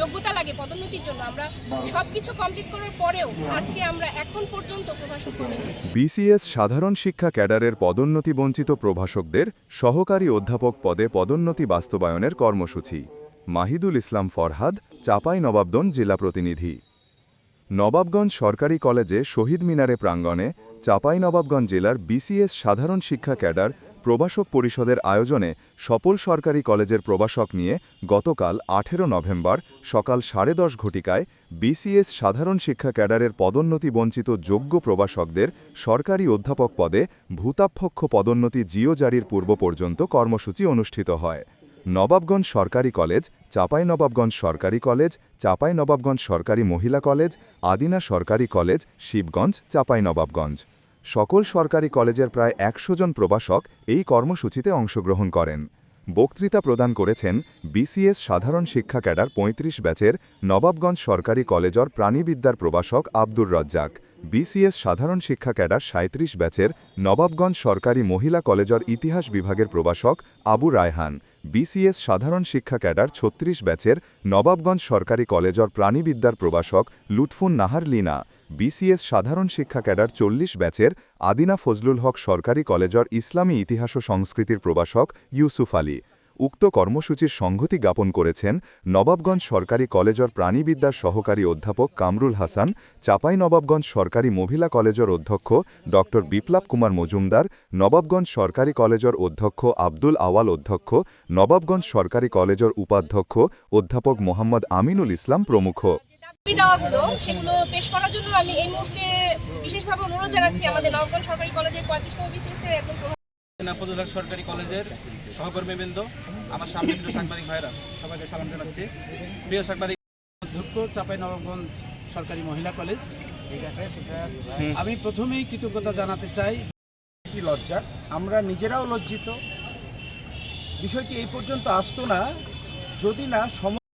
যোগ্যতা লাগে পদোন্নতির জন্য। আমরা সব কিছু কমপ্লিট করার পরেও আজকে আমরা এখন পর্যন্ত প্রভাষক পদে বিসিএস সাধারণ শিক্ষা ক্যাডারের পদোন্নতি বঞ্চিত প্রভাষকদের সহকারী অধ্যাপক পদে পদোন্নতি বাস্তবায়নের কর্মসূচি। মাহিদুল ইসলাম ফরহাদ চাপাই নবাবগঞ্জ জেলা প্রতিনিধি। নবাবগঞ্জ সরকারি কলেজে শহীদ মিনারে প্রাঙ্গণে চাপাই নবাবগঞ্জ জেলার বিসিএস সাধারণ শিক্ষা ক্যাডার প্রবাসক পরিষদের আয়োজনে সপল সরকারি কলেজের প্রবাসক নিয়ে গতকাল আঠেরো নভেম্বর সকাল সাড়ে দশ ঘটিকায় বিসিএস সাধারণ শিক্ষা ক্যাডারের পদোন্নতি বঞ্চিত যোগ্য প্রবাসকদের সরকারি অধ্যাপক পদে ভূতাপক্ষ পদোন্নতি জিও জারির পূর্ব পর্যন্ত কর্মসূচি অনুষ্ঠিত হয়। নবাবগঞ্জ সরকারি কলেজ চাপাই নবাবগঞ্জ সরকারি কলেজ চাপাই নবাবগঞ্জ সরকারি মহিলা কলেজ, আদিনা সরকারি কলেজ, শিবগঞ্জ চাপাই নবাবগঞ্জ সকল সরকারি কলেজের প্রায় একশো জন প্রবাসক এই কর্মসূচিতে অংশগ্রহণ করেন। বক্তৃতা প্রদান করেছেন বিসিএস সাধারণ শিক্ষা ক্যাডার ৩৫ ব্যাচের নবাবগঞ্জ সরকারি কলেজর প্রাণীবিদ্যার প্রবাসক আব্দুর রজ্জাক, বিসিএস সাধারণ শিক্ষা ক্যাডার ৩৭ ব্যাচের নবাবগঞ্জ সরকারি মহিলা কলেজর ইতিহাস বিভাগের প্রবাসক আবু রায়হান, বিসিএস সাধারণ শিক্ষা ক্যাডার ৩৬ ব্যাচের নবাবগঞ্জ সরকারি কলেজর প্রাণীবিদ্যার প্রবাসক লুৎফুন নাহার লিনা বিসিএস সাধারণ শিক্ষা ক্যাডার চল্লিশ ব্যাচের আদিনা ফজলুল হক সরকারি কলেজর ইসলামী ইতিহাস ও সংস্কৃতির প্রবাসক ইউসুফ আলী। উক্ত কর্মসূচির সংহতি জ্ঞাপন করেছেন নবাবগঞ্জ সরকারি কলেজর প্রাণীবিদ্যার সহকারী অধ্যাপক কামরুল হাসান, চাপাই নবাবগঞ্জ সরকারি মহিলা কলেজর অধ্যক্ষ ড বিপ্লব কুমার মজুমদার, নবাবগঞ্জ সরকারি কলেজর অধ্যক্ষ আব্দুল আওয়াল অধ্যক্ষ, নবাবগঞ্জ সরকারি কলেজর উপাধ্যক্ষ অধ্যাপক মোহাম্মদ আমিনুল ইসলাম প্রমুখ। সেগুলো পেশ করার জন্য আমি এই মুহূর্তে বিশেষভাবে অনুরোধ জানাচ্ছি আমাদের নবগঞ্জ সরকারি কলেজের পঁয়ত্রিশতম হক সরকারি কলেজের সহকর্মীবৃন্দ, আমার সামনে প্রিয় সাংবাদিক ভাইরা সবাইকে সালাম জানাচ্ছি। প্রিয় সাংবাদিক অধ্যক্ষ চাপাই নবাবগঞ্জ সরকারি মহিলা কলেজ। আমি প্রথমেই কৃতজ্ঞতা জানাতে চাই একটি লজ্জা, আমরা নিজেরাও লজ্জিত। বিষয়টি এই পর্যন্ত আসতো না, যদি না সম